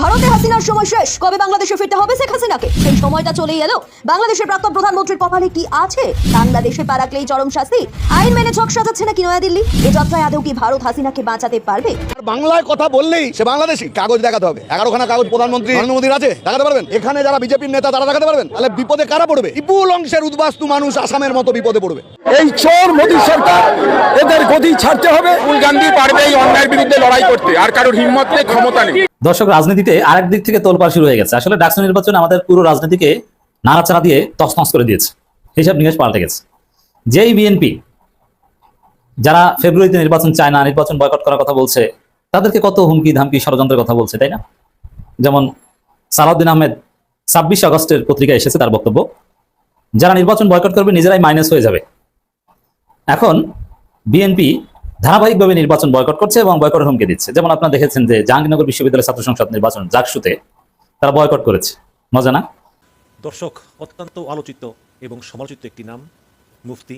ভারতে হাসিনার সময় শেষ। কবে বাংলাদেশে ফিরতে হবে শেখ হাসিনাকে? সেই সময়টা চলেই এলো। বাংলাদেশের প্রাক্তন প্রধানমন্ত্রীর কপালে কি আছে? বাংলাদেশে পা রাখলেই চরম শাস্তি। আইন মেনে ছক সাজাচ্ছে নাকি নয়াদিল্লি? এ যাত্রায় আদৌ কি ভারত হাসিনাকে বাঁচাতে পারবে? আর বাংলায় কথা বললেই সে বাংলাদেশি। কাগজ দেখাতে হবে। এগারোখানা কাগজ প্রধানমন্ত্রী নরেন্দ্র মোদীর আছে দেখাতে পারবেন? এখানে যারা বিজেপির নেতা তারা দেখাতে পারবেন? তাহলে বিপদে কারা পড়বে? বিপুল অংশের উদ্বাস্তু মানুষ আসামের মতো বিপদে পড়বে। এই চোর মোদী সরকার এদের গদি ছাড়তে হবে। রাহুল গান্ধী পারবে এই অন্যায়ের বিরুদ্ধে লড়াই করতে। আর কারোর হিম্মত নেই ক্ষমতা নেই। দর্শক রাজনীতিতে আরেক দিক থেকে তোলপাড় শুরু হয়ে গেছে। আসলে ডাকসু নির্বাচন আমাদের পুরো রাজনীতিকে নাড়াচাড়া দিয়ে তছনছ করে দিয়েছে। হিসাব নিকাশ পাল্টে গেছে। যেই বিএনপি, যারা ফেব্রুয়ারিতে নির্বাচন চায় না, নির্বাচন বয়কট করার কথা বলছে, তাদেরকে কত হুমকি, ধামকি, ষড়যন্ত্রের কথা বলছে, তাই না? যেমন সালাউদ্দিন আহমেদ ছাব্বিশ আগস্টের পত্রিকায় এসেছে তার বক্তব্য। যারা নির্বাচন বয়কট করবে, নিজেরাই মাইনাস হয়ে যাবে। এখন বিএনপি ধারাবাহিকভাবে নির্বাচন বয়কট করছে এবং বয়কট হুমকি দিচ্ছে। যেমন আপনারা দেখেছেন যে জাহাঙ্গীরনগর বিশ্ববিদ্যালয়ের ছাত্র সংসদ নির্বাচন জাকসুতে তারা বয়কট করেছে। মজা না? দর্শক, অত্যন্ত আলোচিত এবং সমালোচিত একটি নাম, মুফতি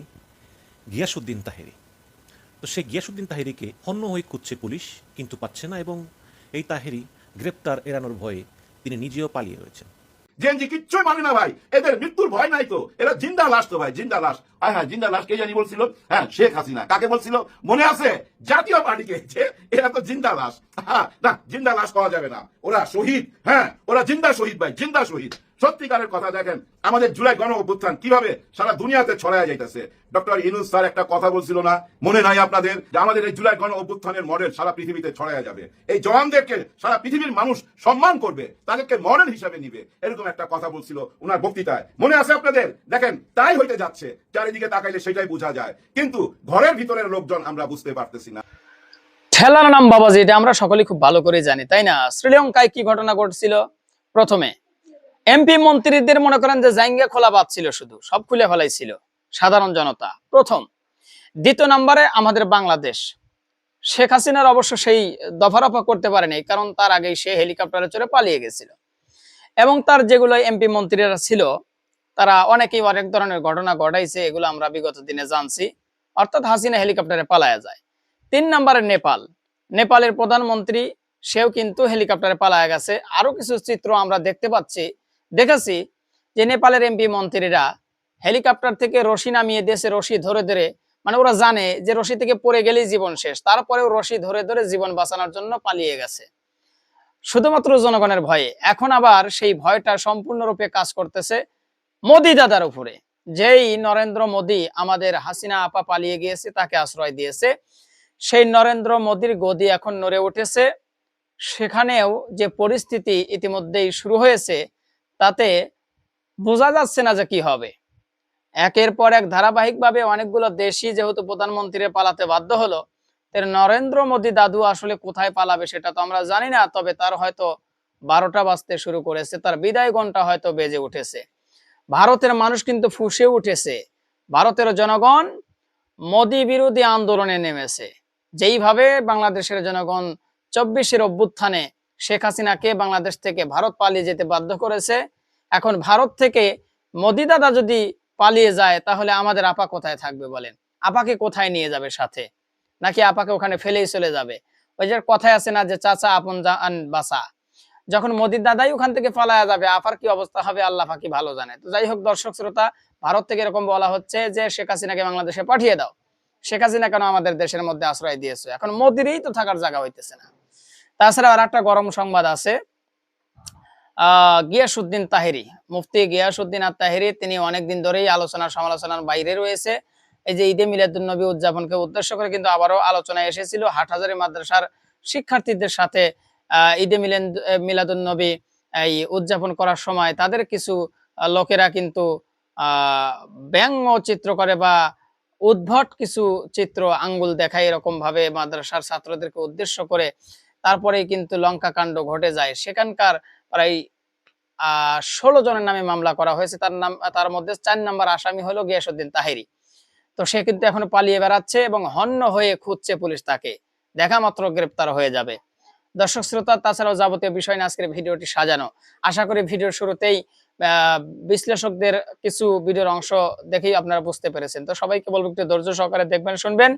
গিয়াসুদ্দিন তাহেরি। তো সেই গিয়াসুদ্দিন তাহেরিকে অন্য হয়ে খুঁজছে পুলিশ, কিন্তু পাচ্ছে না এবং এই তাহেরি গ্রেপ্তার এড়ানোর ভয়ে তিনি নিজেও পালিয়ে রয়েছেন। জেনজি কিচ্ছুই মানে না ভাই। এদের মৃত্যুর ভয় নাই তো। এরা জিন্দা লাশ তো ভাই জিন্দা লাশ। হ্যাঁ হ্যাঁ জিন্দা লাশ কে জানি বলছিল? হ্যাঁ শেখ হাসিনা। কাকে বলছিল? মনে আছে? জাতীয় পার্টিকে। এরা তো জিন্দা লাশ। হ্যাঁ, না জিন্দা লাশ পাওয়া যাবে না। ওরা শহীদ। হ্যাঁ ওরা জিন্দা শহীদ ভাই জিন্দা শহীদ। সত্যিকারের কথা দেখেন, আমাদের জুলাই গণ অভ্যুত্থান কীভাবে সারা দুনিয়াতে ছড়ায় যাইতেছে? ডক্টর ইনুস স্যার একটা কথা বলছিল না, মনে নাই আপনাদের, যে আমাদের এই জুলাই গণ অভ্যুত্থানের মডেল সারা পৃথিবীতে ছড়ায় যাবে। এই জওয়ানদেরকে সারা পৃথিবীর মানুষ সম্মান করবে, তাদেরকে মডেল হিসাবে নিবে, এরকম একটা কথা বলছিল ওনার বক্তৃতায়। মনে আছে আপনাদের? দেখেন, তাই হইতে যাচ্ছে, চারিদিকে তাকাইলে সেটাই বোঝা যায়। কিন্তু ঘরের ভিতরের লোকজন আমরা বুঝতে পারতেছি না। ঠেলার নাম বাবাজি এটা আমরা সকলেই খুব ভালো করে জানি, তাই না? শ্রীলঙ্কায় কি ঘটনা ঘটছিল? প্রথমে এমপি মন্ত্রীদের মনে করেন যে জাইঙ্গা খোলা বাদ ছিল শুধু, সব খুলে ফেলাইছিল সাধারণ জনতা। প্রথম, দ্বিতীয় নম্বরে আমাদের বাংলাদেশ। শেখ হাসিনার অবশ্য সেই দফারফা করতে পারেনি, কারণ তার আগেই সে হেলিকপ্টারে চড়ে পালিয়ে গেছিল। এবং তার যেগুলো এমপি মন্ত্রীরা ছিল, তারা অনেকেই অনেক ধরনের ঘটনা ঘটাইছে, এগুলো আমরা বিগত দিনে জানছি। অর্থাৎ হাসিনা হেলিকপ্টারে পালায়া যায়। তিন নম্বরে নেপাল। নেপালের প্রধানমন্ত্রী, সেও কিন্তু হেলিকপ্টারে পালায়া গেছে। আরও কিছু চিত্র আমরা দেখতে পাচ্ছি। দেখেছি যে নেপালের এমপি মন্ত্রীরা হেলিকপ্টার থেকে রশি নামিয়ে দেশে রশি ধরে ধরে মানে ওরা জানে যে রশি থেকে পড়ে গেলেই জীবন শেষ। তারপরেও রশি ধরে ধরে জীবন বাঁচানোর জন্য পালিয়ে গেছে। শুধুমাত্র জনগণের ভয়ে। এখন আবার সেই ভয়টা সম্পূর্ণরূপে কাজ করতেছে মোদি দাদার উপরে। যেই নরেন্দ্র মোদি আমাদের হাসিনা আপা পালিয়ে গিয়েছে, তাকে আশ্রয় দিয়েছে, সেই নরেন্দ্র মোদির গদি এখন নড়ে উঠেছে। সেখানেও যে পরিস্থিতি ইতিমধ্যেই শুরু হয়েছে তাতে বোঝা যাচ্ছে না যে কি হবে। একের পর এক ধারাবাহিকভাবে অনেকগুলো দেশই যেহেতু প্রধানমন্ত্রী পালাতে বাধ্য হলো তার নরেন্দ্র মোদী দাদু আসলে কোথায় পালাবে সেটা তো আমরা জানি না, তবে তার হয়তো বারোটা বাজতে শুরু করেছে, তার বিদায় ঘণ্টা হয়তো বেজে উঠেছে। ভারতের মানুষ কিন্তু ফুসে উঠেছে। ভারতের জনগণ মোদী বিরোধী আন্দোলনে নেমেছে। যেইভাবে বাংলাদেশের জনগণ চব্বিশের অভ্যুত্থানে শেখ হাসিনাকে বাংলাদেশ থেকে ভারত পালিয়ে যেতে বাধ্য করেছে। এখন ভারত থেকে মোদি দাদা যদি পালিয়ে যায়, তাহলে আমাদের আপা কোথায় থাকবে বলেন? আপাকে কোথায় নিয়ে যাবে সাথে? নাকি আপাকে ওখানে ফেলেই চলে যাবে? ওই যে কথায় আছে না যে, চাচা, আপন বাসা। যখন মোদির দাদাই ওখান থেকে পালায়া যাবে, আপার কি অবস্থা হবে আল্লাহ ফাঁকি ভালো জানে। তো যাই হোক দর্শক শ্রোতা, ভারত থেকে এরকম বলা হচ্ছে যে, শেখ হাসিনাকে বাংলাদেশে পাঠিয়ে দাও। শেখ হাসিনা কেন আমাদের দেশের মধ্যে আশ্রয় দিয়েছে? এখন মোদিরই তো থাকার জায়গা হইতেছে না। তাছাড়া আর একটা গরম সংবাদ আছে। গিয়াসুদ্দিন তাহেরি, মুফতি গিয়াসুদ্দিন আর তাহেরি তিনি অনেকদিন ধরেই আলোচনা সমালোচনার বাইরে রয়েছে। এই যে ঈদে মিলাদুল নবী উদযাপনকে উদ্দেশ্য করে কিন্তু আবারও আলোচনায় এসেছিল হাটহাজারি মাদ্রাসার শিক্ষার্থীদের সাথে ঈদে মিলেন মিলাদুল নবী এই উদযাপন করার সময় তাদের কিছু লোকেরা কিন্তু ব্যঙ্গ চিত্র করে বা উদ্ভট কিছু চিত্র আঙ্গুল দেখায় এরকম ভাবে মাদ্রাসার ছাত্রদেরকে উদ্দেশ্য করে তারপরেই কিন্তু লঙ্কা কাণ্ড ঘটে যায়। সেখানকার প্রায় ষোলো জনের নামে মামলা করা হয়েছে। তার নাম, তার মধ্যে চার নাম্বার আসামি হলো গিয়াসুদ্দিন তাহেরি। তো সে কিন্তু এখন পালিয়ে বেড়াচ্ছে এবং হন্য হয়ে খুঁজছে পুলিশ তাকে। দেখা মাত্র গ্রেপ্তার হয়ে যাবে। দর্শক শ্রোতা, তাছাড়াও যাবতীয় বিষয় নিয়ে আজকের ভিডিওটি সাজানো। আশা করি ভিডিওর শুরুতেই বিশ্লেষকদের কিছু ভিডিওর অংশ দেখেই আপনারা বুঝতে পেরেছেন। তো সবাইকে বলব একটু ধৈর্য সহকারে দেখবেন, শুনবেন।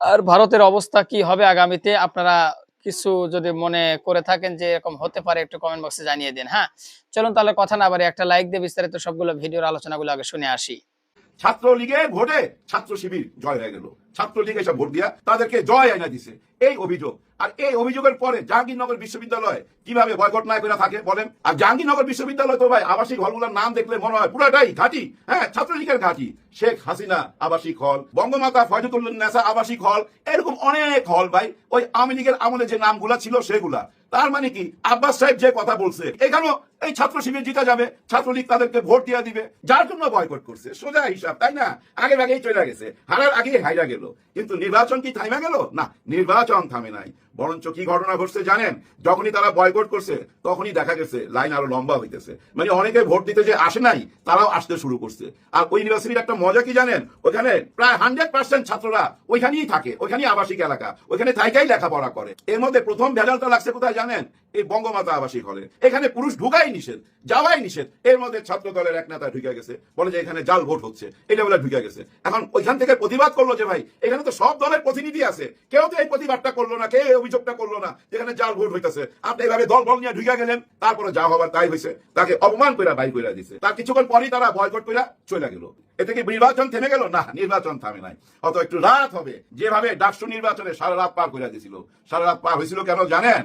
আর ভারতের অবস্থা কি হবে আগামীতে, আপনারা কিছু যদি মনে করে থাকেন যে এরকম হতে পারে, একটু কমেন্ট বক্সে জানিয়ে দিন হ্যাঁ? চলুন তাহলে কথা না বাড়ি একটা লাইক দিয়ে বিস্তারিত সবগুলো ভিডিওর আলোচনাগুলো আগে শুনে আসি। ছাত্র লীগে ভোটে ছাত্র শিবির জয় হয়ে গেল। ছাত্র লীগ এসব ভোট দিয়া তাদেরকে জয় আইনা দিছে। এই অভিযোগ। আর এই অভিযোগের পরে জাহাঙ্গীরনগর বিশ্ববিদ্যালয় কীভাবে বয়কট না করে থাকে বলেন? আর জাহাঙ্গীরনগর বিশ্ববিদ্যালয় তো ভাই আবাসিক হলগুলোর নাম দেখলে মনে হয় পুরাটাই ঘাঁটি। হ্যাঁ ছাত্রলীগের ঘাঁটি। শেখ হাসিনা আবাসিক হল, বঙ্গমাতা ফয়জুতুল্লাহ আবাসিক হল, এরকম অনেক হল ভাই। ওই আওয়ামী লীগের আমলে যে নামগুলা ছিল সেগুলা। তার মানে কি? আব্বাস সাহেব যে কথা বলছে, এখানেও এই ছাত্র শিবির জিতে যাবে। ছাত্রলীগ তাদেরকে ভোট দিয়ে দিবে। যার জন্য বয়কট করছে। সোজা হিসাব, তাই না? আগে আগেই চলে গেছে। হারার আগে হাইরা গেল। কিন্তু নির্বাচন কি থামে গেল? না নির্বাচন থামে নাই। বরঞ্চ কি ঘটনা ঘটছে জানেন? যখনই তারা বয়কট করছে, তখনই দেখা গেছে লাইন আরও লম্বা হইতেছে। মানে অনেকে ভোট দিতে যে আসে নাই, তারাও আসতে শুরু করছে। আর ওই ইউনিভার্সিটির একটা মজা কি জানেন? ওখানে প্রায় হান্ড্রেড পার্সেন্ট ছাত্ররা ওইখানেই থাকে, ওইখানেই আবাসিক এলাকা, ওইখানে থাইকাই লেখাপড়া করে। এর মধ্যে প্রথম ভেজালটা লাগছে কোথায় জানেন? এই বঙ্গমাতা আবাসিক হলে। এখানে পুরুষ ঢুকাই নিষেধ, যাওয়াই নিষেধ। এর মধ্যে ছাত্র দলের এক নেতা ঢুকে গেছে, বলে যে এখানে জাল ভোট হচ্ছে। এটা বলে ঢুকে গেছে। এখন ওইখান থেকে প্রতিবাদ করল যে ভাই, এখানে তো সব দলের প্রতিনিধি আছে। কেউ তো এই প্রতিবাদটা করল না, কেউ অভিযোগটা করল না, যেখানে জাল ভোট হইতেছে। আপনি এইভাবে দল বল নিয়ে ঢুকে গেলেন, তারপরে যা হবার তাই হয়েছে তাকে অপমান করে বাই করে দিছে। তার কিছুক্ষণ পরেই তারা বয়কট করে চলে গেল। এতে কি নির্বাচন থেমে গেল? না, নির্বাচন থামে নাই। অত একটু রাত হবে। যেভাবে ডাকসু নির্বাচনে সারা রাত পার করে দিয়েছিল সারা রাত পার হয়েছিল কেন জানেন?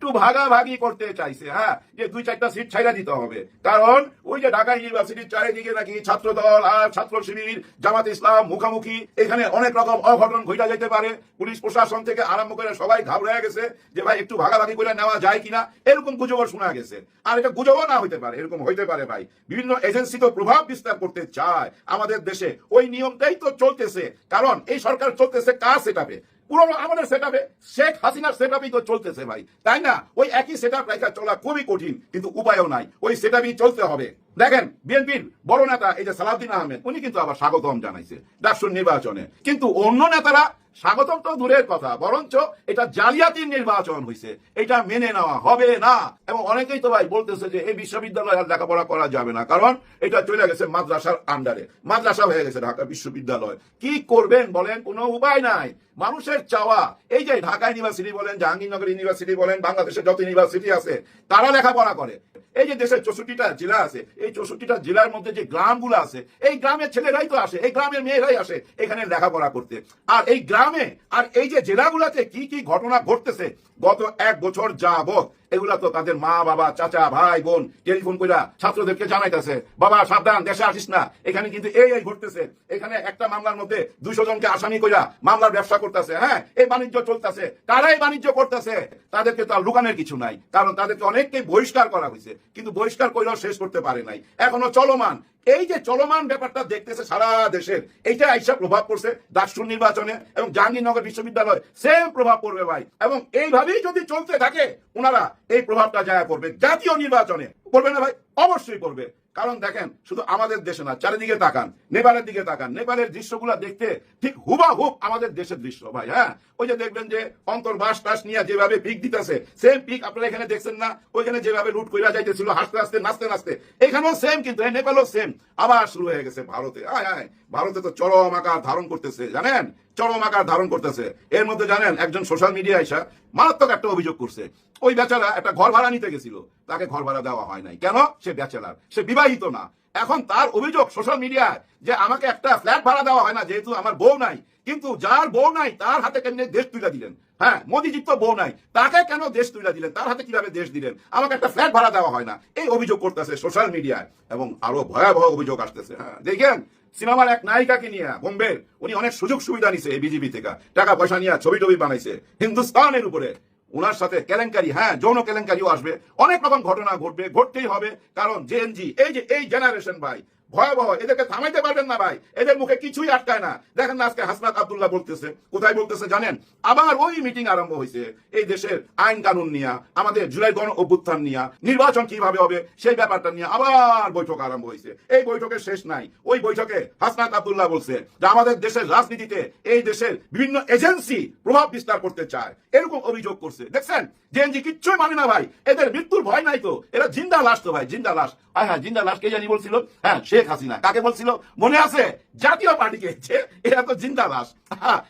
একটু ভাগাভাগি করতে চাইছে হ্যাঁ? যে দুই চারটা সিট ছাইরা দিতে হবে। কারণ ওই যে ঢাকা ইউনিভার্সিটির চারিদিকে নাকি ছাত্র দল আর ছাত্র শিবির, জামাত ইসলাম, মুখামুখি, এখানে অনেক রকম অঘটন ঘটা যেতে পারে। পুলিশ প্রশাসন থেকে আরম্ভ করে সবাই ঘাবড়ে গেছে যে ভাই, একটু ভাগাভাগি করে নেওয়া যায় কিনা? এরকম গুজবও শোনা গেছে। আর এটা গুজবও না হইতে পারে, এরকম হইতে পারে ভাই। বিভিন্ন এজেন্সি তো প্রভাব বিস্তার করতে চায় আমাদের দেশে। ওই নিয়মটাই তো চলতেছে। কারণ এই সরকার চলতেছে কার সেটাপে পুরোনো আমাদের সেটাপে শেখ হাসিনার সেটাপই তো চলতেছে ভাই, তাই না? ওই একই সেটআপ রেখা চলা খুবই কঠিন, কিন্তু উপায়ও নাই। ওই সেট চলতে হবে। দেখেন, বিএনপির বড় নেতা এই যে সালাউদ্দিন আহমেদ, উনি কিন্তু আবার স্বাগতম জানাইছে ডাকসুর নির্বাচনে। কিন্তু অন্য নেতারা স্বাগতম তো দূরের কথা, বরঞ্চ এটা জালিয়াতির নির্বাচন হয়েছে এটা মেনে নেওয়া হবে না। এবং অনেকেই তো ভাই বলতেছে যে এই বিশ্ববিদ্যালয় আর লেখাপড়া করা যাবে না, কারণ এটা চলে গেছে মাদ্রাসার আন্ডারে। মাদ্রাসা হয়ে গেছে ঢাকা বিশ্ববিদ্যালয়। কি করবেন বলেন, কোনো উপায় নাই। মানুষের চাওয়া, এই যে ঢাকা ইউনিভার্সিটি বলেন, জাহাঙ্গীরনগর ইউনিভার্সিটি বলেন, বাংলাদেশের যত ইউনিভার্সিটি আছে, তারা লেখাপড়া করে। এই যে দেশের চৌষট্টিটা জেলা আছে এই চৌষট্টিটা জেলার মধ্যে যে গ্রামগুলো আছে, এই গ্রামের ছেলেরাই তো আসে, এই গ্রামের মেয়েরাই আসে এখানে লেখাপড়া করতে। আর এই গ্রামে, আর এই যে জেলাগুলোতে কি কি ঘটনা ঘটতেছে, গত এক বছর যাবত এগুলা তো তাদের মা, বাবা, চাচা, ভাই, বোন, টেলিফোন কইরা ছাত্রদেরকে জানাইতেছে। বাবা, সাবধান, দেশে আসিস না। এখানে কিন্তু এই এই ঘটতেছে। এখানে একটা মামলার মধ্যে দুইশো জনকে আসামি কইরা মামলার ব্যবসা করতেছে হ্যাঁ? এই বাণিজ্য চলতেছে। কারাই বাণিজ্য করতেছে? তাদেরকে তো আর লুকানোর কিছু নাই। কারণ তাদেরকে অনেককে বহিষ্কার করা হয়েছে কিন্তু বহিষ্কার কইরাও শেষ করতে পারে নাই। এখনও চলমান। এই যে চলমান ব্যাপারটা দেখতেছে সারা দেশের, এইটা আইসা প্রভাব পড়ছে ডাকসুর নির্বাচনে এবং জাহাঙ্গীরনগর বিশ্ববিদ্যালয়। সেম প্রভাব পড়বে ভাই। এবং এইভাবেই যদি চলতে থাকে ওনারা এই প্রভাবটা যায় পড়বে জাতীয় নির্বাচনে। পড়বে না ভাই? অবশ্যই পড়বে। কারণ দেখেন, শুধু আমাদের দেশে না, চারিদিকে তাকান, নেপালের দিকে তাকান। নেপালের দৃশ্যগুলো দেখতে ঠিক হুবা হুব আমাদের দেশের দৃশ্য ভাই হ্যাঁ? ওই যে দেখবেন যে অন্তর্বাস টাস নিয়ে যেভাবে পিক দিতেছে সেম পিক আপনারা এখানে দেখছেন না? ওইখানে যেভাবে লুট কইরা যাইতেছিল, হাসতে হাসতে, নাচতে নাচতে, এখানেও সেম কিন্তু নেপালও সেম আবার শুরু হয়ে গেছে ভারতে। হ্যাঁ আয়, ভারতে তো চরম আকার ধারণ করতেছে, জানেন? চরম আকার ধারণ করতেছে। এর মধ্যে জানেন, একজন সোশ্যাল মিডিয়া এসা মারাত্মক একটা অভিযোগ করছে। ওই বেচারা একটা ঘর ভাড়া নিতে গেছিল। তাকে ঘর ভাড়া দেওয়া হয় নাই। কেন? সে ব্যাচেলার সে বিবাহিত না। এখন তার অভিযোগ সোশ্যাল মিডিয়ায় যে আমাকে একটা ফ্ল্যাট ভাড়া দেওয়া হয় না, যেহেতু আমার বউ নাই। কিন্তু যার বউ নাই, তার হাতে কেমনি দেশ তুলে দিলেন? হ্যাঁ মোদিজির তো বউ নাই। তাকে কেন দেশ তুলে দিলেন? তার হাতে কীভাবে দেশ দিলেন? আমাকে একটা ফ্ল্যাট ভাড়া দেওয়া হয় না। এই অভিযোগ করতেছে সোশ্যাল মিডিয়ায় এবং আরও ভয়াবহ অভিযোগ আসতেছে। হ্যাঁ দেখেন সিনেমার এক নায়িকাকে নিয়ে বোম্বের উনি অনেক সুযোগ সুবিধা নিছে এই বিজেপি থেকে। টাকা পয়সা নিয়ে ছবি টবি বানাইছে। হিন্দুস্তানের উপরে। ওনার সাথে কেলেঙ্কারি হ্যাঁ যৌন কেলেঙ্কারিও আসবে। অনেক রকম ঘটনা ঘটবে, ঘটতেই হবে। কারণ জেএনজি এই যে, এই জেনারেশন ভাই ভয়াবহ, এদেরকে থামাইতে পারবেন না ভাই। এদের মুখে কিছুই আটকায় না। দেখেন না আজকে হাসনাত আব্দুল্লাহ বলতেছে, কোথায় বলতেছে জানেন? আবার ওই মিটিং আরম্ভ হয়েছে এই দেশের আইন কানুন নিয়ে, আমাদের জুলাই গণ অভ্যুত্থান নিয়ে, নির্বাচন কীভাবে হবে সেই ব্যাপারটা নিয়ে আবার বৈঠক আরম্ভ হয়েছে এই বৈঠকের শেষ নাই। ওই বৈঠকে হাসনাত আব্দুল্লাহ বলছে যে আমাদের দেশের রাজনীতিতে এই দেশের বিভিন্ন এজেন্সি প্রভাব বিস্তার করতে চায়। এরকম অভিযোগ করছে। দেখছেন? জেএনজি কিচ্ছুই মানে না ভাই। এদের মৃত্যুর ভয় নাই তো। এরা জিন্দা লাশ তো ভাই, জিন্দা লাশ। আয় হ্যাঁ জিন্দা লাশ কে জানি বলছিল? হ্যাঁ শেখ শেখ হাসিনা। কাকে বলছিল? মনে আছে? জাতীয় পার্টিকে যে এরা তো জিন্দা লাশ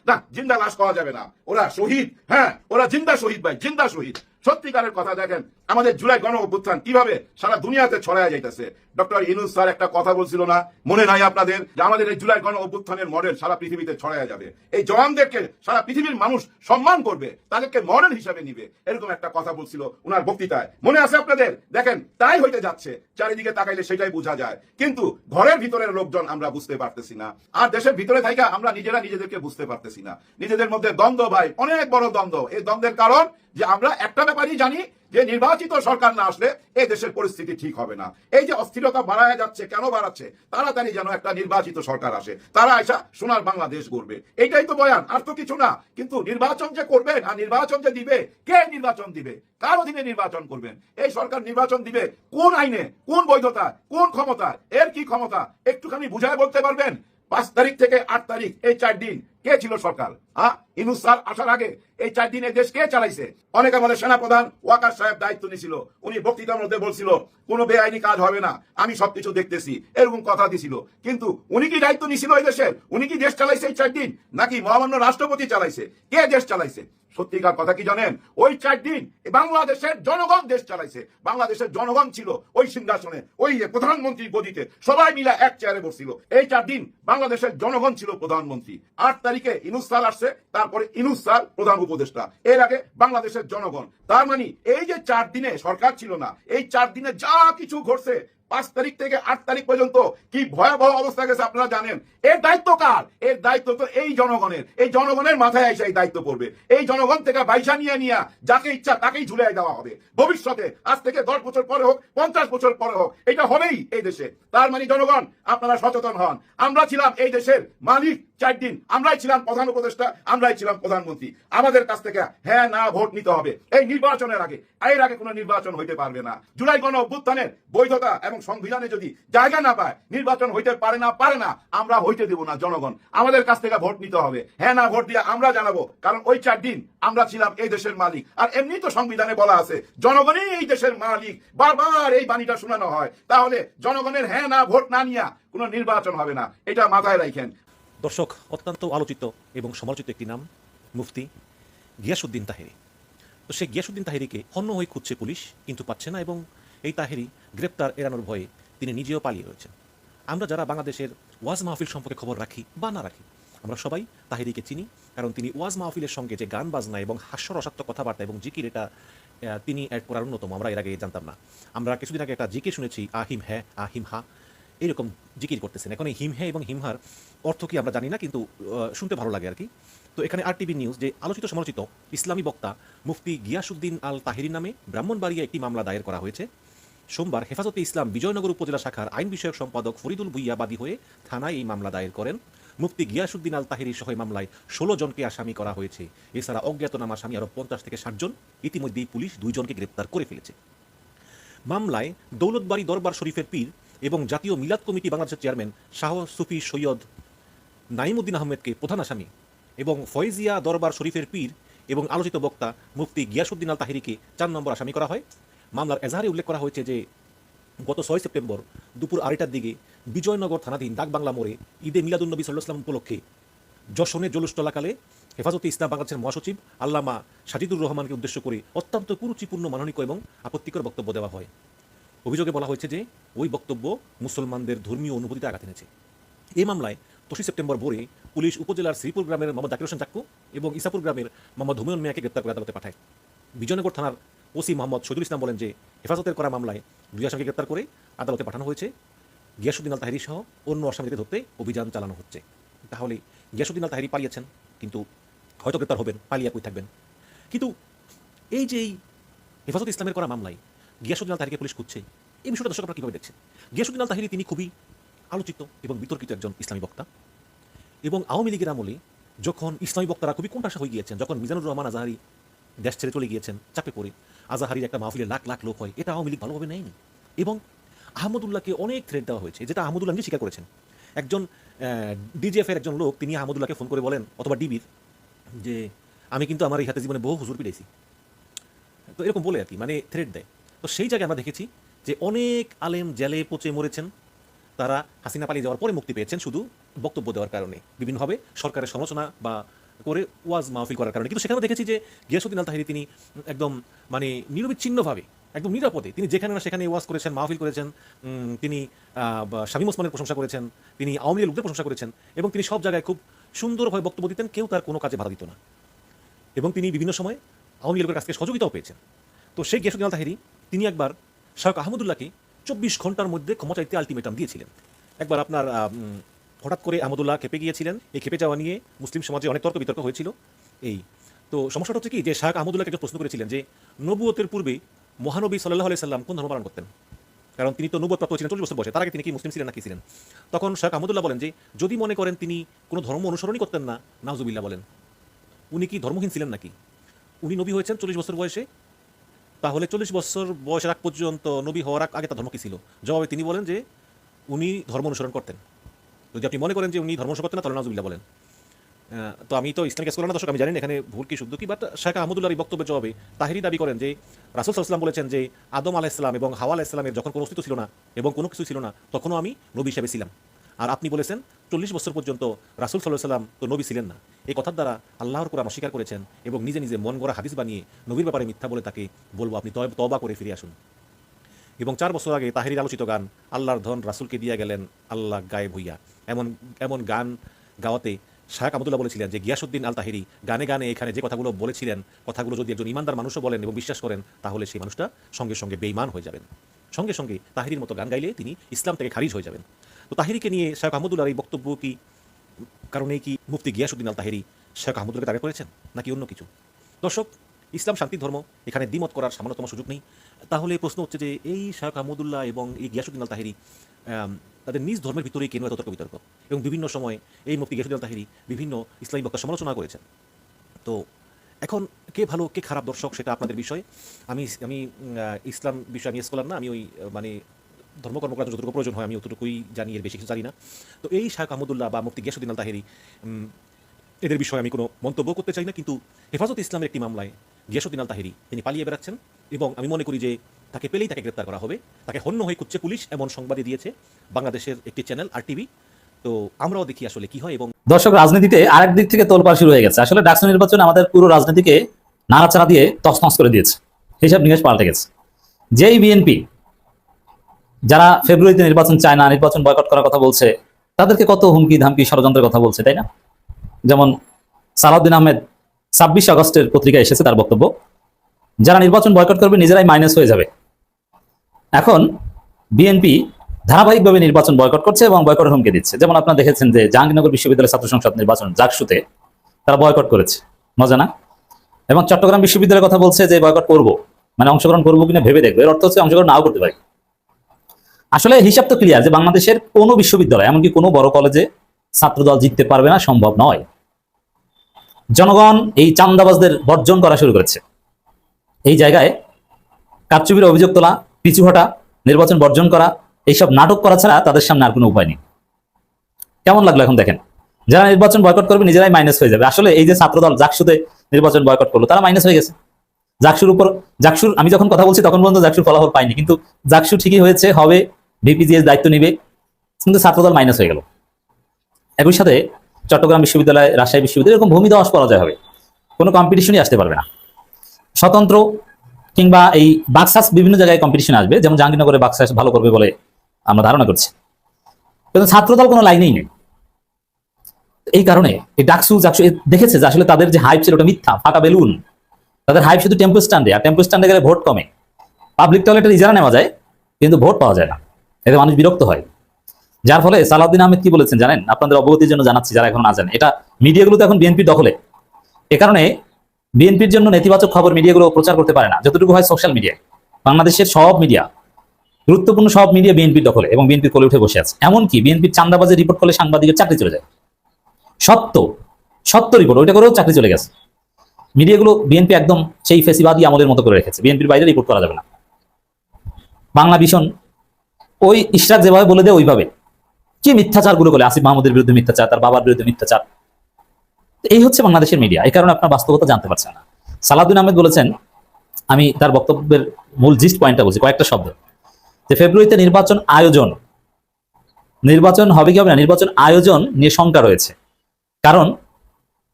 না জিন্দা লাশ করা যাবে না। ওরা শহীদ হ্যাঁ ওরা জিন্দা শহীদ ভাই, জিন্দা শহীদ। সত্যিকারের কথা দেখেন আমাদের জুলাই গণ অভ্যুত্থান কীভাবে সারা দুনিয়াতে ছড়ায় যাইতেছে? ডক্টর ইনুস স্যার একটা কথা বলছিল না? মনে নাই আপনাদের? যে আমাদের এই জুলাই গণ অভ্যুত্থানের মডেল সারা পৃথিবীতে ছড়ায় যাবে। এই জওয়ানদেরকে সারা পৃথিবীর মানুষ সম্মান করবে, তাদেরকে মডেল হিসাবে নিবে। এরকম একটা কথা বলছিল ওনার বক্তৃতায়। মনে আছে আপনাদের? দেখেন, তাই হইতে যাচ্ছে। চারিদিকে তাকাইলে সেটাই বোঝা যায়। কিন্তু ঘরের ভিতরের লোকজন আমরা বুঝতে পারতেছি না। আর দেশের ভিতরে থাকা আমরা নিজেরা নিজেদেরকে বুঝতে পারতেছি না। নিজেদের মধ্যে দ্বন্দ্ব ভাই, অনেক বড় দ্বন্দ্ব। এই দ্বন্দ্বের কারণ যে আমরা একটা ব্যাপারই জানি যে নির্বাচিত সরকার না আসলে এই দেশের পরিস্থিতি ঠিক হবে না। এই যে অস্থিরতা বাড়ায় যাচ্ছে, কেন বাড়াচ্ছে? তাড়াতাড়ি যেন একটা নির্বাচিত সরকার আসে। তারা আসা সোনার বাংলাদেশ গড়বে। এটাই তো বয়ান, আর তো কিছু না। কিন্তু নির্বাচন যে করবেন আর নির্বাচন যে দিবে, কে নির্বাচন দিবে? কার অধীনে নির্বাচন করবেন? এই সরকার নির্বাচন দিবে কোন আইনে, কোন বৈধতা কোন ক্ষমতা এর কি ক্ষমতা? একটুখানি বুঝায় বলতে পারবেন? পাঁচ তারিখ থেকে আট তারিখ, এই চার দিন। কে ছিল সরকার? হ্যাঁ ইনুস স্যার আসার আগে এই চার দিনে দেশ কে চালাইছে? অনেক আমাদের সেনাপ্রধান ওয়াকার সাহেব দায়িত্ব নিছিল। উনি বক্তৃতার মধ্যে বলছিল, কোনো বেআইনি কাজ হবে না, আমি সবকিছু দেখতেছি, এরকম কথা দিছিল। কিন্তু উনি কি দায়িত্ব নিছিল এই দেশের? উনি কি দেশ চালাইছে এই চার দিন? নাকি মহামান্য রাষ্ট্রপতি চালাইছে? কে দেশ চালাইছে? সত্যিকার কথা কি জানেন? ওই চার দিন বাংলাদেশের জনগণ দেশ চালাইছে। বাংলাদেশের জনগণ ছিল ওই সিংহাসনে, ওই প্রধানমন্ত্রী গদিতে। সবাই মিলে এক চেয়ারে বসছিল। এই চার দিন বাংলাদেশের জনগণ ছিল প্রধানমন্ত্রী। আট তারিখে ইনুস স্যার আসছে, তারপরে ইনুস স্যার প্রধান উপদেষ্টা। এর আগে বাংলাদেশের জনগণ। তার মানে এই যে চার দিনে সরকার ছিল না, এই চার দিনে যা কিছু ঘটছে, পাঁচ তারিখ থেকে আট তারিখ পর্যন্ত কি ভয়াবহ অবস্থা গেছে আপনারা জানেন? এর দায়িত্ব কার? এর দায়িত্ব তো এই জনগণের। এই জনগণের মাথায় এসে এই দায়িত্ব পড়বে। এই জনগণ থেকে বাইসা নিয়ে নিয়ে যাকে ইচ্ছা তাকেই ঝুলিয়ে দেওয়া হবে। ভবিষ্যতে আজ থেকে দশ বছর পরে হোক, পঞ্চাশ বছর পরে হোক, এটা হবেই এই দেশে। তার মানে জনগণ, আপনারা সচেতন হন। আমরা ছিলাম এই দেশের মালিক। চার দিন। আমরাই ছিলাম প্রধান উপদেষ্টা, আমরাই ছিলাম প্রধানমন্ত্রী। আমাদের কাছ থেকে হ্যাঁ না, ভোট নিতে হবে। এই নির্বাচনের আগে, এর আগে কোনো নির্বাচন হইতে পারবে না। জুলাই গণ অভ্যুত্থানের বৈধতা এবং সংবিধানে যদি জায়গা না পায়, নির্বাচন হইতে পারে না পারে না, আমরা হইতে দেব না, জনগণ। আমাদের কাছ থেকে ভোট নিতে হবে। হ্যাঁ না, ভোট দিয়ে আমরা জানাব, কারণ ওই চার দিন আমরা ছিলাম এই দেশের মালিক। আর এমনি তো সংবিধানে বলা আছে, জনগণই এই দেশের মালিক। বারবার এই বাণীটা শোনানো হয়। তাহলে জনগণের হ্যাঁ না, ভোট না নিয়া কোনো নির্বাচন হবে না। এটা মাথায় রাখেন। দর্শক, অত্যন্ত আলোচিত এবং সমালোচিত একটি নাম, মুফতি গিয়াসুদ্দিন তাহেরি। তো সেই গিয়াসুদ্দিন তাহেরিকে হন্য হয়ে খুঁজছে পুলিশ, কিন্তু পাচ্ছে না এবং এই তাহেরি গ্রেপ্তার এড়ানোর ভয়ে তিনি নিজেও পালিয়ে রয়েছেন। আমরা যারা বাংলাদেশের ওয়াজ মাহফিল সম্পর্কে খবর রাখি বা না রাখি, আমরা সবাই তাহেরিকে চিনি, কারণ তিনি ওয়াজ মাহফিলের সঙ্গে যে গান বাজনা এবং হাস্যরসাত্মক কথাবার্তা এবং জিকির এটা তিনি অ্যাড করার অন্যতম, আমরা এর আগে জানতাম না। আমরা কিছুদিন আগে একটা জিকির শুনেছি আহিম হ্যাঁ আহিম হা, এরকম জিকির করতেছেন। এখন এই হিম হ্যাঁ এবং হিমহার অর্থ কি আমরা জানি না, কিন্তু শুনতে ভালো লাগে আর কি তো এখানে আর টিভি নিউজ, যে আলোচিত সমালোচিত ইসলামী বক্তা মুফতি গিয়াসুদ্দিন আল তাহিরির নামে ব্রাহ্মণবাড়িয়া একটি মামলা দায়ের করা হয়েছে। সোমবার হেফাজতে ইসলাম বিজয়নগর উপজেলা শাখার আইন বিষয়ক সম্পাদক ফরিদুল ভুইয়া বাদী হয়ে থানায় এই মামলা দায়ের করেন। মুফতি গিয়াসুদ্দিন আল তাহিরি সহ মামলায় ষোলো জনকে আসামি করা হয়েছে। এছাড়া অজ্ঞাতনামা আসামি আরও পঞ্চাশ থেকে ষাট জন। ইতিমধ্যেই পুলিশ দুইজনকে গ্রেপ্তার করে ফেলেছে। মামলায় দৌলতবাড়ি দরবার শরীফের পীর এবং জাতীয় মিলাদ কমিটি বাংলাদেশের চেয়ারম্যান শাহ সুফি সৈয়দ নাইমুদ্দিন আহমেদকে প্রধান আসামি এবং ফয়েজিয়া দরবার শরীফের পীর এবং আলোচিত বক্তা মুফতি গিয়াসুদ্দিন আল তাহিরিকে চার নম্বর আসামি করা হয়। মামলার এজাহারে উল্লেখ করা হয়েছে যে, গত ছয় সেপ্টেম্বর দুপুর আড়াইটার দিকে বিজয়নগর থানাধীন ডাকবাংলা মোড়ে ঈদে মিলাদুন্নবী সাল্লাম উপলক্ষে যশনে জলুস চলাকালে হেফাজতে ইসলাম বাংলাদেশের মহাসচিব আল্লামা সাজিদুর রহমানকে উদ্দেশ্য করে অত্যন্ত কুরুচিপূর্ণ মাননিক এবং আপত্তিকর বক্তব্য দেওয়া হয়। অভিযোগে বলা হয়েছে যে, ওই বক্তব্য মুসলমানদের ধর্মীয় অনুভূতিতে আঘাত এনেছে। এই মামলায় পঁচিশ সেপ্টেম্বর ভোরে পুলিশ উপজেলার শ্রীপুর গ্রামের মোহাম্মদ জাকির হোসেন চাক্কু এবং ইসাপুর গ্রামের মোহাম্মদ হুমায়ুন মিয়াকে গ্রেপ্তার করে আদালতে পাঠায়। বিজয়নগর থানার ওসি মোহাম্মদ শহীদুল ইসলাম বলেন যে, হেফাজতের করা মামলায় দুই আসামিকে গ্রেপ্তার করে আদালতে পাঠানো হয়েছে। গিয়াসুদ্দিন আল তাহিরি সহ অন্য আসামিদের ধরতে অভিযান চালানো হচ্ছে। তাহলে গিয়াসুদ্দিন আল তাহিরি পালিয়েছেন, কিন্তু হয়তো গ্রেপ্তার হবেন, পালিয়ে কই থাকবেন? কিন্তু এই যে এই হেফাজত ইসলামের করা মামলায় গিয়াসুদ্দিন আল তাহিরিকে পুলিশ খুঁজছে, এই বিষয়টা দর্শক আপনারা কীভাবে দেখছেন? গিয়াসুদ্দিন আল তাহিরি তিনি খুবই আলোচিত এবং বিতর্কিত একজন ইসলামী বক্তা। এবং আওয়ামী লীগের আমলে যখন ইসলামী বক্তারা খুবই কোণঠাসা হয়ে গিয়েছেন, যখন মিজানুর রহমান আজাহারি দেশ ছেড়ে চলে গিয়েছেন, চাপে পড়ে আজাহারির একটা মাহফিলে লাখ লাখ লোক হয়, এটা আওয়ামী লীগ ভালোভাবে নেয়নি। এবং আহমদুল্লাহকে অনেক থ্রেট দেওয়া হয়েছে, যেটা আহমদুল্লাহ নিজে স্বীকার করেছেন। একজন ডিজিএফ এর একজন লোক, তিনি আহমদুল্লাহকে ফোন করে বলেন, অথবা ডিবির যে আমি কিন্তু আমার এই হাতে জীবনে বহু হুজুর পিটাইছি। তো এরকম বলে আর কি মানে থ্রেট দেয়। তো সেই জায়গায় আমরা দেখেছি যে অনেক আলেম জেলে পচে মরেছেন তারা হাসিনা পালিয়ে যাওয়ার পরে মুক্তি পেয়েছেন শুধু বক্তব্য দেওয়ার কারণে। বিভিন্নভাবে সরকারের সমালোচনা বা করে ওয়াজ মাহফিল করার কারণে। কিন্তু সেখানেও দেখেছি যে গিয়াসুদ্দিন আল তাহিরি তিনি একদম মানে নিরবিচ্ছিন্নভাবে, একদম নিরাপদে, তিনি যেখানে না সেখানে ওয়াজ করেছেন, মাহফিল করেছেন তিনি শামীম ওসমানের প্রশংসা করেছেন, তিনি আওয়ামী লোকদের প্রশংসা করেছেন এবং তিনি সব জায়গায় খুব সুন্দরভাবে বক্তব্য দিতেন, কেউ তার কোনো কাজে বাধা দিত না। এবং তিনি বিভিন্ন সময় আওয়ামী লীগের কাছ থেকে সহযোগিতাও পেয়েছেন। তো সেই গিয়াসুদ্দিন আল তাহিরি তিনি একবার শায়ক আহমদুল্লাহকে চব্বিশ ঘণ্টার মধ্যে ক্ষমা চাইতে আলটিমেটাম দিয়েছিলেন। একবার আপনার হঠাৎ করে আহমদুল্লাহ খেপে গিয়েছিলেন। এই খেপে যাওয়া নিয়ে মুসলিম সমাজে অনেক তর্ক বিতর্ক হয়েছিল। এই, তো সমস্যাটা হচ্ছে কি যে শাহ আহমদুল্লাহকে একটা প্রশ্ন করেছিলেন যে, নবুয়তের পূর্বে মহানবী সাল্লাহ আলি সাল্লাম কোন ধর্ম পালন করতেন? কারণ তিনি তো নবুয়ত প্রাপ্ত ছিলেন, চল্লিশ বছর বয়সে। তার আগে তিনি কি মুসলিম ছিলেন নাকি ছিলেন? তখন শাহ আহমদুল্লাহ বলেন যে, যদি মনে করেন তিনি কোনো ধর্ম অনুসরণই করতেন না নাজুবিল্লাহ বলেন। উনি কি ধর্মহীন ছিলেন নাকি? উনি নবী হয়েছেন চল্লিশ বছর বয়সে। তাহলে চল্লিশ বছর বয়সের আগ পর্যন্ত নবী হওয়ার আগ- তার ধর্ম কি ছিল? জবাবে তিনি বলেন যে, উনি ধর্ম অনুসরণ করতেন। যদি আপনি মনে করেন যে উনি ধর্ম অনুসরণ করতেন না, তাহলে নাজুবিল্লাহ বলেন। তো আমি তো ইসলামিক স্কলার না, দর্শক, আমি জানি না এখানে ভুল কি শুদ্ধ কি বাট শেখ আহমদুল্লাহর এই বক্তব্যের জবাবে তাহিরি দাবি করেন যে, রাসুল সাল্লাম বলেছেন যে, আদম আলাহ ইসলাম এবং হাওয়া আলাহ ইসলামের যখন কোনো অস্তিত্ব ছিল না এবং কোনো কিছু ছিল না, তখনও আমি নবী হিসেবে ছিলাম। আর আপনি বলেছেন, চল্লিশ বছর পর্যন্ত রাসুল সাল্লাহ সাল্লাম তো নবী ছিলেন না। এই কথার দ্বারা আল্লাহর কোরআন অস্বীকার করেছেন এবং নিজে নিজে মন গড়া হাদিস বানিয়ে নবীর ব্যাপারে মিথ্যা বলে তাকে বলব, আপনি তবা করে ফিরে আসুন। এবং চার বছর আগে তাহিরির আলোচিত গান, আল্লাহর ধন রাসুলকে দিয়ে গেলেন আল্লাহ গায়েব হইয়া। এমন এমন গান গাওয়াতে শাহ আহমদুল্লাহ বলেছিলেন যে গিয়াসুদ্দিন আল তাহিরি গানে গানে এখানে যে কথাগুলো বলেছিলেন, কথাগুলো যদি একজন ইমানদার মানুষও বলেন এবং বিশ্বাস করেন, তাহলে সেই মানুষটা সঙ্গে সঙ্গে বেইমান হয়ে যাবেন। সঙ্গে সঙ্গে তাহিরির মতো গান গাইলে তিনি ইসলাম থেকে খারিজ হয়ে যাবেন। তো তাহিরিকে নিয়ে শাহেক আহমদুল্লাহর এই বক্তব্য কি কারণে কি মুফতি গিয়াসুদ্দিন আল তাহিরি শেখ আহমদুল্লাহকে দাবি করেছেন নাকি অন্য কিছু দর্শক ইসলাম শান্তির ধর্ম এখানে দ্বিমত করার সামান্যতম সুযোগ নেই তাহলে প্রশ্ন হচ্ছে যে এই শেখ আহমদুল্লাহ এবং এই গিয়াসুদ্দিন আল তাহিরি তাদের নিজ ধর্মের ভিতরেই কেন এত তর্ক বিতর্ক এবং বিভিন্ন সময়ে এই মুফতি গিয়াসুদ্দিন আল তাহিরি বিভিন্ন ইসলামী বক্তা সমালোচনা করেছেন তো এখন কে ভালো কে খারাপ দর্শক সেটা আপনাদের বিষয় আমি আমি ইসলাম বিষয়ে আমি স্কলার না আমি ওই মানে ধর্মকর্ম করার যতটুকু প্রয়োজন হয়, আমি অতটুকুই জানি, এর বেশি কিছু জানি না। তো এই শাহ আহমদুল্লাহ বা মুফতি গিয়াসুদ্দিন আল তাহেরি এদের বিষয়ে আমি কোনো মন্তব্য করতে চাই না, কিন্তু হেফাজত ইসলামের একটি মামলায় গিয়াসুদ্দিন আল তাহেরি তিনি পালিয়ে বেড়াচ্ছেন এবং আমি মনে করি যে তাকে পেলেই তাকে গ্রেপ্তার করা হবে। তাকে হন্য হয়ে খুঁজছে পুলিশ, এমন সংবাদই দিয়েছে বাংলাদেশের একটি চ্যানেল, আর টিভি তো আমরাও দেখি আসলে কি হয় এবং দর্শক, রাজনীতিতে আরেক দিক থেকে তোলপাড় শুরু হয়ে গেছে। আসলে ডাকসু নির্বাচন আমাদের পুরো রাজনীতিকে নাড়াচাড়া দিয়ে তছনছ করে দিয়েছে। হিসাব নিকাশ পাল্টে গেছে। যেই বিএনপি যারা ফেব্রুয়ারিতে নির্বাচন চায় না, নির্বাচন বয়কট করার কথা বলছে, তাদেরকে কত হুমকি ধামকি ষড়যন্ত্রের কথা বলছে, তাই না? যেমন সালাউদ্দিন আহমেদ ছাব্বিশ আগস্টের পত্রিকায় এসেছে তার বক্তব্য, যারা নির্বাচন বয়কট করবে নিজেরাই মাইনাস হয়ে যাবে। এখন বিএনপি ধারাবাহিকভাবে নির্বাচন বয়কট করছে এবং বয়কটের হুমকি দিচ্ছে। যেমন আপনারা দেখেছেন যে জাহাঙ্গীরনগর বিশ্ববিদ্যালয়ের ছাত্র সংসদ নির্বাচন, জাকসুতে তারা বয়কট করেছে। মজা না? এবং চট্টগ্রাম বিশ্ববিদ্যালয়ের কথা বলছে যে বয়কট করব মানে অংশগ্রহণ করব কিনা ভেবে দেখবে। এর অর্থ হচ্ছে অংশগ্রহণ নাও করতে পারি। আসলে হিসাব তো ক্লিয়ার যে বাংলাদেশের কোনো বিশ্ববিদ্যালয়, এমনকি কোনো বড় কলেজে ছাত্রদল জিততে পারবে না, সম্ভব নয়। জনগণ এই চান্দাবাজদের বর্জন করা শুরু করেছে। এই জায়গায় কারচুপির অভিযোগ তোলা, পিছু হটা, নির্বাচন বর্জন করা, এইসব নাটক করা ছাড়া তাদের সামনে আর কোনো উপায় নেই। কেমন লাগল এখন দেখেন? যারা নির্বাচন বয়কট করবে, নিজেরাই মাইনাস হয়ে যাবে। আসলে এই যে ছাত্রদল জাকসুতে নির্বাচন বয়কট করল, তারা মাইনাস হয়ে গেছে। জাকসুর উপর জাকসুর আমি যখন কথা বলছি, তখন পর্যন্ত জাকসুর ফলাফল পাইনি। কিন্তু জাকসু ঠিকই হয়েছে, হবে। ভিপিজিএস দায়িত্ব নিবে, কিন্তু ছাত্রদল মাইনাস হয়ে গেল। একই সাথে চট্টগ্রাম বিশ্ববিদ্যালয়, রাজশাহী বিশ্ববিদ্যালয় এরকম ভূমি দেওয়া পরাজয় হবে। কোনো কম্পিটিশনই আসতে পারবে না। স্বতন্ত্র কিংবা এই বাক্সাস বিভিন্ন জায়গায় কম্পিটিশন আসবে, যেমন জাহাঙ্গীরনগরে বাক্সাস ভালো করবে বলে আমরা ধারণা করছি। কিন্তু ছাত্রদল কোনো লাইনেই নেই। এই কারণে এই ডাকসু জাকসু দেখেছে যে আসলে তাদের যে হাইপ ছিল ওটা মিথ্যা ফাঁকা বেলুন। তাদের হাইপ শুধু টেম্পো স্ট্যান্ডে আর টেম্পো স্ট্যান্ডে গেলে ভোট কমে। পাবলিক টয়লেটের ইজারা নেওয়া যায়, কিন্তু ভোট পাওয়া যায় না। এতে মানুষ বিরক্ত হয়। যার ফলে সালাউদ্দিন আহমেদ কি বলেছেন জানেন? আপনাদের অবগতির জন্য জানাচ্ছি, যারা এখন না জানে এটা মিডিয়াগুলো তো এখন বিএনপির দখলে। এ কারণে বিএনপির জন্য নেতিবাচক খবর মিডিয়াগুলো প্রচার করতে পারে না। যতটুকু হয় সোশ্যাল মিডিয়া বাংলাদেশের সব মিডিয়া, গুরুত্বপূর্ণ সব মিডিয়া বিএনপির দখলে এবং বিএনপির কোলে উঠে বসে আছে। এমনকি বিএনপির চান্দাবাজের রিপোর্ট করলে সাংবাদিকের চাকরি চলে যায়। সত্য সত্য রিপোর্ট, ওইটা করেও চাকরি চলে গেছে। মিডিয়াগুলো বিএনপি একদম সেই ফেসিবাদী আমলের মতো করে রেখেছে। বিএনপির বাইরে রিপোর্ট করা যাবে না। বাংলা ভীষণ ওই ইশরাক যেভাবে বলে দেয় ওইভাবে। কি মিথ্যাচারগুলো বলে আসিফ মাহমুদের বিরুদ্ধে মিথ্যাচার, তার বাবার বিরুদ্ধে মিথ্যাচার। এই হচ্ছে বাংলাদেশের মিডিয়া এই কারণে আপনার বাস্তবতা জানতে পারছেন না। সালাউদ্দিন আহমেদ বলেছেন, আমি তার বক্তব্যের মূল জিস্ট পয়েন্টটা বলছি, কয়েকটা শব্দ। যে ফেব্রুয়ারিতে নির্বাচন আয়োজন, নির্বাচন হবে কি হবে না? নির্বাচন আয়োজন নিয়ে শঙ্কা রয়েছে। কারণ,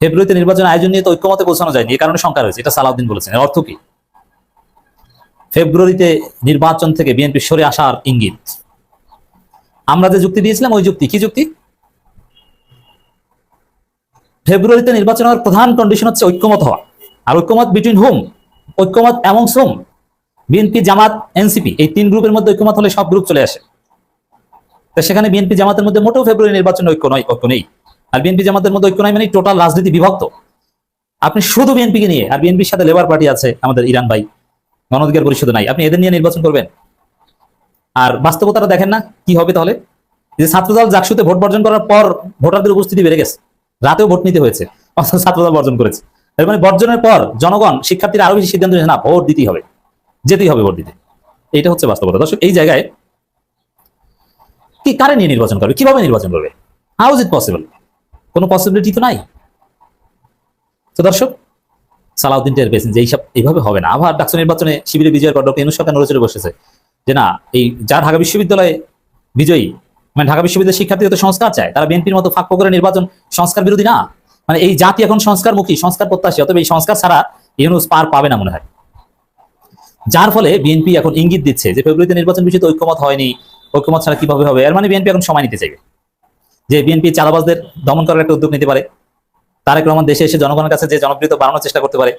ফেব্রুয়ারিতে নির্বাচন আয়োজন নিয়ে তো ঐক্যমতে পৌঁছানো যায়নি এই কারণে শঙ্কা রয়েছে। এটা সালাউদ্দিন বলেছেন। অর্থ কি? ফেব্রুয়ারিতে নির্বাচন থেকে বিএনপি সরে আসার ইঙ্গিত। আমরা যে যুক্তি দিয়েছিলাম, ওই যুক্তি। কি যুক্তি? ফেব্রুয়ারিতে নির্বাচন হওয়ার প্রধান কন্ডিশন হচ্ছে ঐক্যমত হওয়া। আর ঐক্যমত বিটুইন হোম ঐক্যমত among home BNP Jamaat NCP এই তিন গ্রুপের মধ্যে ঐক্যমত হলে সব গ্রুপ চলে আসে। তো সেখানে বিএনপি জামাতের মধ্যে মোটেও ফেব্রুয়ারি নির্বাচন ঐক্য নয়, ঐক্য নেই। আর বিএনপি জামাতের মধ্যে ঐক্য নয় মানে টোটাল রাজনীতি বিভক্ত। আপনি শুধু বিএনপিকে নিয়ে, আর বিএনপির সাথে লেবার পার্টি আছে আমাদের ইরান ভাই। গণঅধিকার পরিষদ নাই। আপনি এদের নিয়ে নির্বাচন করবেন। আর বাস্তবতাটা দেখেন না, কি হবে তাহলে? যে ছাত্রদল জাকসুতে ভোট বর্জন করার পর ভোটারদের উপস্থিতি বেড়ে গেছে। রাতেও ভোট নিতে হয়েছে ছাত্রদল বর্জন করেছে। এর মানে বর্জনের পর জনগণ, শিক্ষার্থীরা আরও বেশি সিদ্ধান্ত নিয়েছে, না, ভোট দিতেই হবে। যেতেই হবে ভোট দিতে। এইটা হচ্ছে বাস্তবতা। দর্শক, এই জায়গায় কি কারে নিয়ে নির্বাচন করবে? কীভাবে নির্বাচন করবে? হাউ ইজ ইট পসিবল কোনো পসিবিলিটি তো নাই। তো দর্শক সালাউদ্দিন টের পেয়েছেন যে এইসব এইভাবে হবে না। আবার ডাকসু নির্বাচনে শিবিরে বিজয়ের পর ডক্টর সরকার নড়েচড়ে বসেছে যে না, এই যা ঢাকা বিশ্ববিদ্যালয়ে বিজয়ী মানে ঢাকা বিশ্ববিদ্যালয়ের শিক্ষার্থীরা তো সংস্কার চায়, তারা বিএনপির মতো ফাঁক করে নির্বাচন সংস্কার বিরোধী না। মানে এই জাতি এখন সংস্কারমুখী, সংস্কার প্রত্যাশী, অতএব এই সংস্কার ছাড়া ইউনুস পার পাবে না মনে হয়। যার ফলে বিএনপি এখন ইঙ্গিত দিচ্ছে যে ফেব্রুয়ারিতে নির্বাচন বিষয়ে ঐক্যমত হয়নি, ঐক্যমত ছাড়া কীভাবে হবে? এর মানে বিএনপি এখন সময় নিতে চাইবে। যে বিএনপি চালাবাজদের দমন করার একটা উদ্যোগ নিতে পারে। তারেক রহমান দেশে এসে জনগণের কাছে যে জনপ্রিয়তা বাড়ানোর চেষ্টা করতে পারে,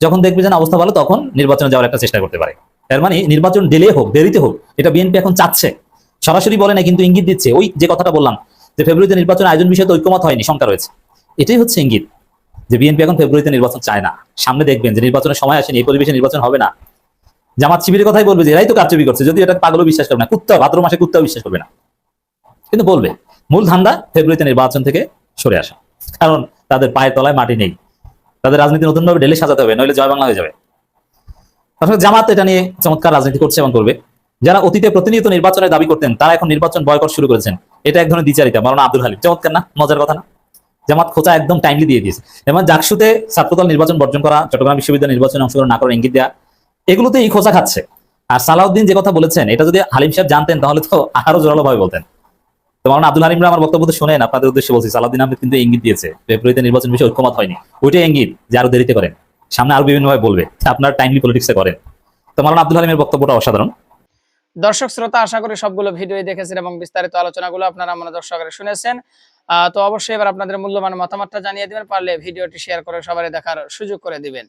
যখন দেখবে যে অবস্থা ভালো, তখন নির্বাচনে যাওয়ার একটা চেষ্টা করতে পারে। এর মানে নির্বাচন ডিলে হোক, দেরিতে হোক, এটা বিএনপি এখন চাচ্ছে। সরাসরি বলে না কিন্তু ইঙ্গিত দিচ্ছে। ওই যে কথাটা বললাম, যে ফেব্রুয়ারিতে নির্বাচন আয়োজন বিষয়ে তো ঐক্যমত হয়নি, শঙ্কা রয়েছে। এটাই হচ্ছে ইঙ্গিত, যে বিএনপি এখন ফেব্রুয়ারিতে নির্বাচন চায় না। সামনে দেখবেন যে নির্বাচনের সময় আসেনি, এই পরিবেশে নির্বাচন হবে না। জামাত শিবিরের কথাই বলবে যে, এরাই তো কারচুপি করছে, যদি এটা পাগলও বিশ্বাস করবে না কুত্তা ভাদ্র মাসে কুত্তাও বিশ্বাস করবে না। কিন্তু বলবে, মূল ধান্দা ফেব্রুয়ারিতে নির্বাচন থেকে সরে আসা। কারণ তাদের পায়ের তলায় মাটি নেই। তাদের রাজনীতি নতুনভাবে ঢেলে সাজাতে হবে, নইলে জয় বাংলা হয়ে যাবে। আসলে জামাত এটা নিয়ে চমৎকার রাজনীতি করছে এবং করবে। যারা অতীতে প্রতিনিয়ত নির্বাচনের দাবি করতেন, তারা এখন নির্বাচন বয়কট শুরু করেছেন। এটা এক ধরনের দ্বিচারিতা। মারানা আব্দুল হালিম, চমৎকার না? মজার কথা না? জামাত খোঁচা একদম টাইমলি দিয়ে দিয়েছে। এবং জাকসুতে ছাত্রদল নির্বাচন বর্জন করা, চট্টগ্রাম বিশ্ববিদ্যালয় নির্বাচনে অংশগ্রহণ না করার ইঙ্গিত দেওয়া এগুলোতে এই খোঁচা খাচ্ছে। আর সালাউদ্দিন যে কথা বলেছেন, এটা যদি হালিম সাহেব জানতেন, তাহলে তো আরও জোরালো ভাবে বলতেন। আব্দুল হালিমরা আমার বক্তব্য তো শোনেন, আপনাদের উদ্দেশ্যে বলছি, সালাউদ্দিন আহমেদ কিন্তু ইঙ্গিত দিয়েছে ফেব্রুয়ারিতে নির্বাচন বিষয়ে ঐক্যমত হয়নি। ওইটাই ইঙ্গিত যে আরও দেরিতে করেন। সামনে আরও বিভিন্নভাবে বলবে আপনার টাইমলি পলিটিক্সে করেন। তো মারানা আব্দুল হালিমের বক্তব্যটা অসাধারণ। দর্শক, শ্রোতা, আশা করি সবগুলো ভিডিও দেখেছেন এবং বিস্তারিত আলোচনাগুলো আপনারা আমরা দর্শকরা শুনেছেন। তো অবশ্যই এবার আপনাদের মূল্যবান মতামতটা জানিয়ে দিবেন, পারলে ভিডিওটি শেয়ার করে সবাই দেখার সুযোগ করে দিবেন।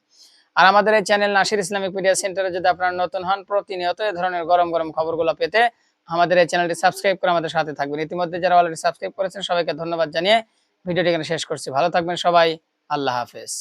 আর আমাদের এই চ্যানেল নাসির ইসলামিক মিডিয়া সেন্টারে যদি আপনারা নতুন হন, প্রতিনিয়ত এই ধরনের গরম গরম খবরগুলো পেতে আমাদের এই চ্যানেলটি সাবস্ক্রাইব করে আমাদের সাথে থাকবেন। ইতিমধ্যে যারা অলরেডি সাবস্ক্রাইব করেছেন, সবাইকে ধন্যবাদ জানিয়ে ভিডিওটি এখানে শেষ করছি। ভালো থাকবেন সবাই। আল্লাহ হাফেজ।